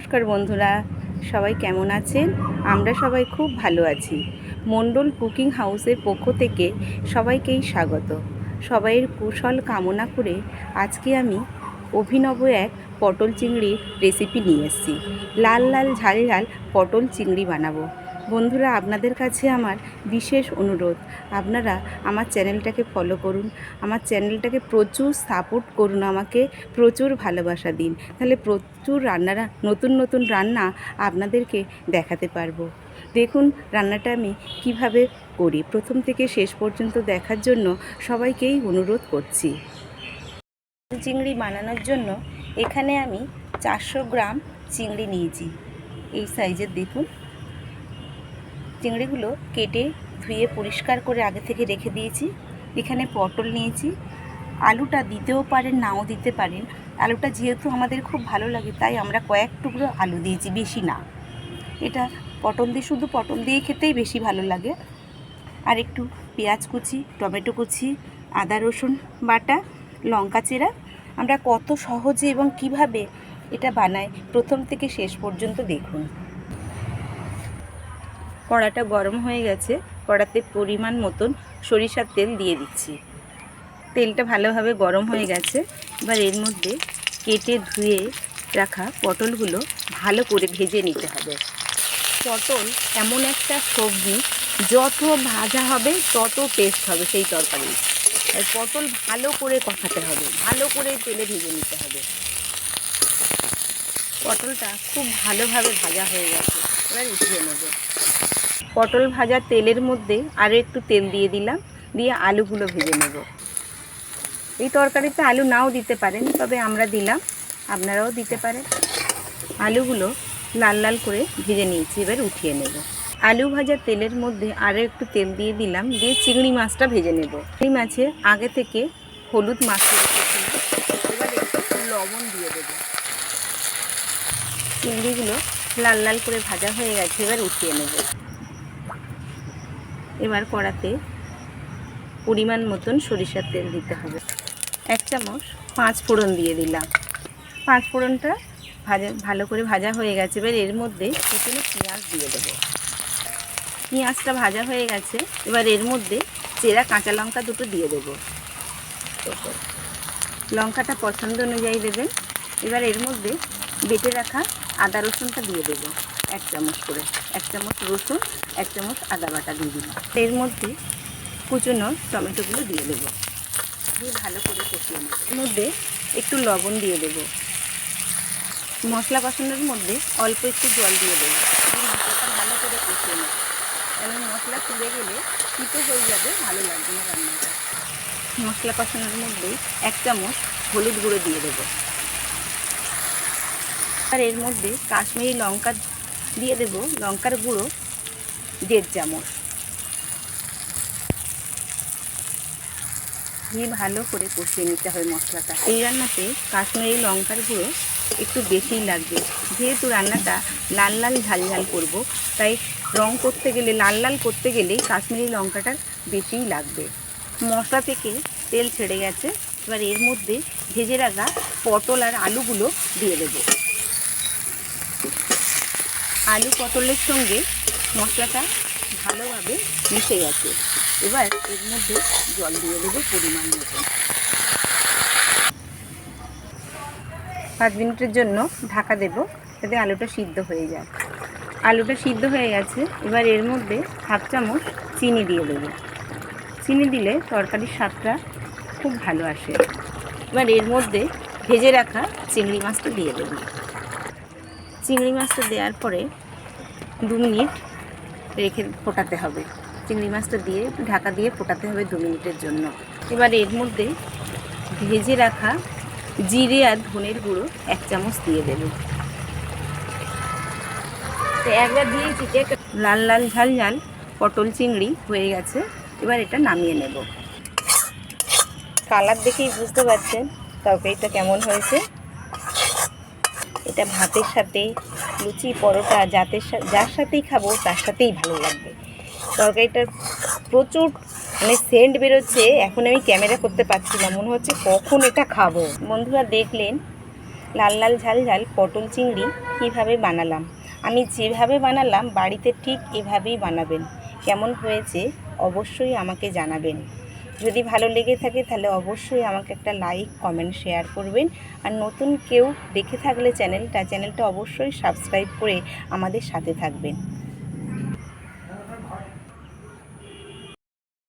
নমস্কার বন্ধুরা, সবাই কেমন আছেন? আমরা সবাই খুব ভালো আছি। মণ্ডল কুকিং হাউসের পক্ষ থেকে সবাইকেই স্বাগত। সবাইয়ের কুশল কামনা করে আজকে আমি অভিনব এক পটল চিংড়ির রেসিপি নিয়ে এসেছি। লাল লাল ঝাল ঝাল পটল চিংড়ি বানাবো। বন্ধুরা, আপনাদের কাছে আমার বিশেষ অনুরোধ। আপনারা আমার চ্যানেলটাকে ফলো করুন। আমার চ্যানেলটাকে প্রচুর সাপোর্ট করুন আমাকে। প্রচুর ভালোবাসা দিন। তাহলে প্রচুর রান্নারা, নতুন নতুন রান্না আপনাদেরকে দেখাতে পারব। দেখুন, রান্নাটা আমি কীভাবে করি। প্রথম থেকে শেষ পর্যন্ত দেখার জন্য সবাইকেই অনুরোধ করছি। চিংড়ি বানানোর জন্য এখানে আমি চারশো গ্রাম চিংড়ি নিয়েছি। এই সাইজের দেখুন। চিংড়িগুলো কেটে ধুয়ে পরিষ্কার করে আগে থেকে রেখে দিয়েছি। এখানে পটল নিয়েছি। আলুটা দিতেও পারেন, নাও দিতে পারেন। আলুটা যেহেতু আমাদের খুব ভালো লাগে, তাই আমরা কয়েক টুকরো আলু দিয়েছি, বেশি না। এটা পটল দিয়ে, শুধু পটল দিয়ে খেতেই বেশি ভালো লাগে। আর একটু পেঁয়াজ কুচি, টমেটো কুচি, আদা রসুন বাটা, লঙ্কা চেরা। আমরা কত সহজে এবং কীভাবে এটা বানাই, প্রথম থেকে শেষ পর্যন্ত দেখুন। কড়াটা গরম হয়ে গেছে, কড়াতে পরিমাণ মতন সরিষার তেল দিয়ে দিচ্ছি। তেলটা ভালোভাবে গরম হয়ে গেছে। এবার এর মধ্যে কেটে ধুয়ে রাখা পটলগুলো ভালো করে ভেজে নিতে হবে। পটল এমন একটা সবজি, যত ভাজা হবে তত টেস্ট হবে সেই তরকারি। আর পটল ভালো করে কষাতে হবে, ভালো করে তেলে ভেজে নিতে হবে। পটলটা খুব ভালোভাবে ভাজা হয়ে গেছে। এবার উঠিয়ে নেব। পটল ভাজা তেলের মধ্যে আরও একটু তেল দিয়ে দিলাম, দিয়ে আলুগুলো ভেজে নেব। এই তরকারিতে আলু নাও দিতে পারেন, তবে আমরা দিলাম, আপনারাও দিতে পারেন। আলুগুলো লাল লাল করে ভেজে নিয়েছি, এবার উঠিয়ে নেব। আলু ভাজা তেলের মধ্যে আরও একটু তেল দিয়ে দিলাম, দিয়ে চিংড়ি মাছটা ভেজে নেব। চিংড়ি মাছে আগে থেকে হলুদ মাছ এবার একটু লবণ দিয়ে দেবো। চিংড়িগুলো লাল লাল করে ভাজা হয়ে গেছে, এবার উঠিয়ে নেব। এবার কড়াতে পরিমাণ মতন সরিষার তেল দিতে হবে। এক চামচ পাঁচ ফোড়ন দিয়ে দিলাম। পাঁচ ফোড়নটা ভাজা, ভালো করে ভাজা হয়ে গেছে। এবার এর মধ্যে কুচনো পেঁয়াজ দিয়ে দেবো। পেঁয়াজটা ভাজা হয়ে গেছে। এবার এর মধ্যে চেরা কাঁচা লঙ্কা দুটো দিয়ে দেবো। লঙ্কাটা পছন্দ অনুযায়ী দেবেন। এবার এর মধ্যে বেটে রাখা আদা রসুনটা দিয়ে দেবো। এক চামচ করে, এক চামচ রসুন, এক চামচ আদা বাটা দিয়ে দিলাম। এর মধ্যে কুচনো টমেটোগুলো দিয়ে দেবো। দিয়ে ভালো করে কষিয়ে নেব। এর মধ্যে একটু লবণ দিয়ে দেবো। মশলা কষানোর মধ্যে অল্প একটু জল দিয়ে দেবো। মশলাটা ভালো করে কষিয়ে নেব। কারণ মশলা তুলে গেলে তিতো হয়ে যাবে, ভালো লাগবে না রান্নাটা। মশলা কষানোর মধ্যে এক চামচ হলুদ গুঁড়ো দিয়ে দেবো। আর এর মধ্যে কাশ্মীরি লঙ্কা দিয়ে দেব লঙ্কার গুঁড়ো, দেড় চামচ। দিয়ে ভালো করে কষিয়ে নিতে হবে মশলাটা। এই রান্নাতে কাশ্মীরি লঙ্কার গুঁড়ো একটু বেশিই লাগবে। যেহেতু রান্নাটা লাল লাল ঝাল ঝাল করব, তাই রং করতে গেলে, লাল লাল করতে গেলে কাশ্মীরি লঙ্কাটার বেশিই লাগবে। মশলা থেকে তেল ছেড়ে গেছে, এবার এর মধ্যে ভেজে রাখা পটল আর আলুগুলো দিয়ে দেবো। আলু পটলের সঙ্গে মশলাটা ভালোভাবে মিশে গেছে। এবার এর মধ্যে জল দিয়ে দেবো পরিমাণ মতো। পাঁচ মিনিটের জন্য ঢাকা দেব, যাতে আলুটা সিদ্ধ হয়ে যায়। আলুটা সিদ্ধ হয়ে গেছে, এবার এর মধ্যে হাফ চামচ চিনি দিয়ে দেবো। চিনি দিলে তরকারির স্বাদটা খুব ভালো আসে। এবার এর মধ্যে ভেজে রাখা চিংড়ি মাছটা দিয়ে দেবো। চিংড়ি মাছটা দেওয়ার পরে দু মিনিট রেখে ফোটাতে হবে। চিংড়ি মাছটা দিয়ে ঢাকা দিয়ে ফোটাতে হবে দু মিনিটের জন্য। এবার এর মধ্যে ভেজে রাখা জিরে আর ধনের গুঁড়ো এক চামচ দিয়ে দেবে। তো একবার দিয়েছি যে লাল লাল ঝাল ঝাল পটল চিংড়ি হয়ে গেছে। এবার এটা নামিয়ে নেব। কালার দেখেই বুঝতে পারছেন তরকারিটা কেমন হয়েছে। এটা ভাতের সাথে, লুচি, পরোটা সা- যার সাথেই খাব তার সাথেই ভালো লাগবে। তরকারিটার প্রচুর মানে সেন্ট বেরোচ্ছে, এখন আমি ক্যামেরা করতে পারছি না, মনে হচ্ছে কখন এটা খাব। বন্ধুরা দেখলেন, লাল লাল ঝাল ঝাল পটল চিংড়ি কীভাবে বানালাম। আমি যেভাবে বানালাম, বাড়িতে ঠিক এভাবেই বানাবেন। কেমন হয়েছে অবশ্যই আমাকে জানাবেন। যদি ভালো লেগে থাকে তাহলে অবশ্যই আমাকে একটা লাইক কমেন্ট শেয়ার করবেন। আর নতুন কেউ দেখে থাকলে চ্যানেলটা চ্যানেলটা অবশ্যই সাবস্ক্রাইব করে আমাদের সাথে থাকবেন।